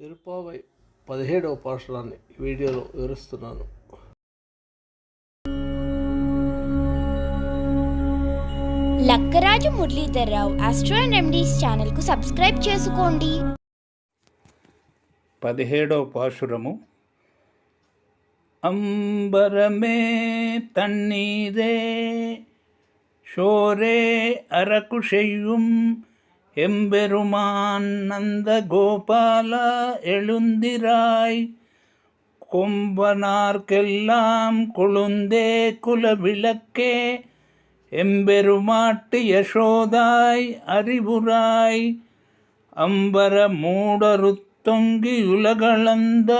తిరుపావై పదిహేడవ పాఠశాలని వీడియోలో వివరిస్తున్నాను. Lakkaraju Muralidhar Rao astro and remedies ఛానల్కు సబ్స్క్రైబ్ చేసుకోండి. పదిహేడవ పాశురము. అంబరమే తన్నీరే షోరే అరకు அரகுஷெய்யும் எம்பெருமான் நந்த கோபாலா எழுந்திராய். கொம்பனார்க்கெல்லாம் கொழுந்தே குலவிளக்கே. எம்பெருமாட்டு யசோதாய் அறிவுராய். அம்பர மூடருத்தொங்கி உலகளந்த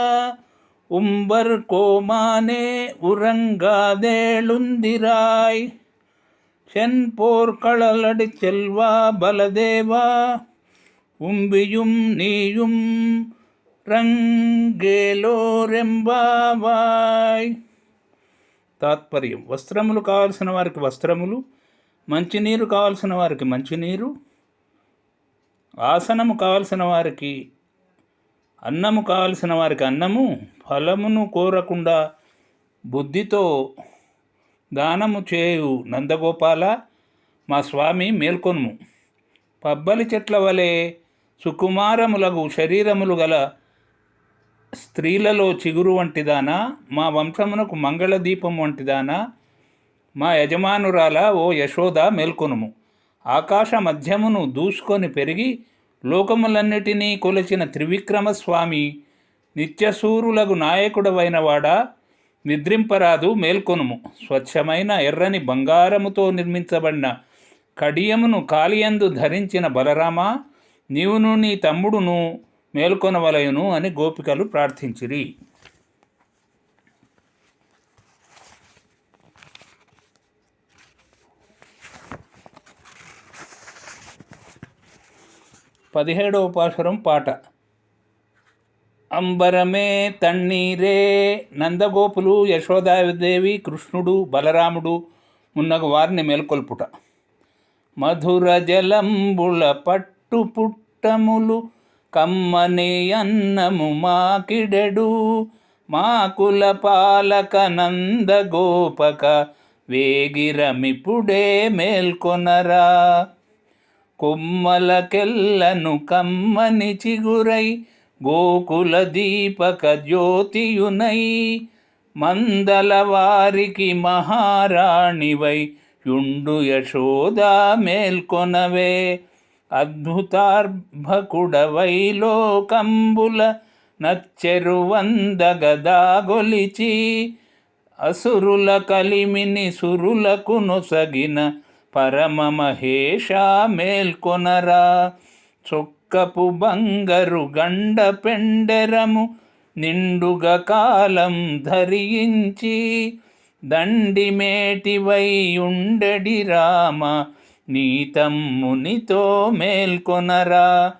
உம்பர் கோமானே உறங்காதேழுந்திராய் சென்போர் களலடி செல்வா பலதேவா உம்பியும் நீயும் రంగేలోరెంబావాయ్ తాత్పర్యం. వస్త్రములు కావలసిన వారికి వస్త్రములు మంచినీరు కావలసిన వారికి మంచినీరు ఆసనము కావలసిన వారికి అన్నము కావలసిన వారికి అన్నము ఫలమును కోరకుండా బుద్ధితో దానము చేయు నందగోపాల మా స్వామి మేల్కొనుము. పబ్బలి చెట్ల వలె సుకుమారములగు శరీరములు గల స్త్రీలలో చిగురు వంటిదానా? మా వంశమునకు మంగళదీపం వంటిదానా? మా యజమానురాల ఓ యశోద మేల్కొనుము. ఆకాశ మధ్యమును దూసుకొని పెరిగి లోకములన్నిటినీ కొలిచిన త్రివిక్రమ స్వామి నిత్యసూరులకు నాయకుడవైనవాడా వాడా? నిద్రింపరాదు మేల్కొనుము. స్వచ్ఛమైన ఎర్రని బంగారముతో నిర్మించబడిన కడియమును కాలియందు ధరించిన బలరామ నీవును నీ తమ్ముడును మేల్కొనవలయును అని గోపికలు ప్రార్థించిరి. పదిహేడవ పాశురం పాట. అంబరమే తన్నీరే నందగోపులు యశోదాదేవి కృష్ణుడు బలరాముడు మున్నగ వారిని మేల్కొల్పుట. మధుర జలంబుల పట్టు పుట్టములు కమ్మని అన్నము మాకిడెడు. మాకుల పాలక నందగోపక వేగిరమిపుడే మేల్కొనరా. కొమ్మలకెల్లను కమ్మని చిగురై గోకుల దీపక జ్యోతియునై మందల వారికి మహారాణివై యుండు యశోద మేల్కొనవే. అద్భుతార్భకుడవై లోకంబుల నచ్చెరు అసురుల కలిమిని సురులకు నొసగిన పరమ మహేష మేల్కొనరా చొక్కపు బంగరు గండ పెండెరము నిండుగ కాలం ధరించి దండిమేటివై ఉండడి రామ నీ తమ్మునితో మేల్కొనరా.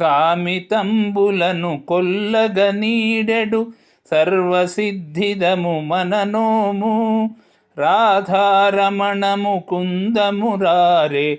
కామితంబులను కొల్లగ నీడెడు సర్వసిద్ధిదము మననోము. రాధారమణము కుందమురారే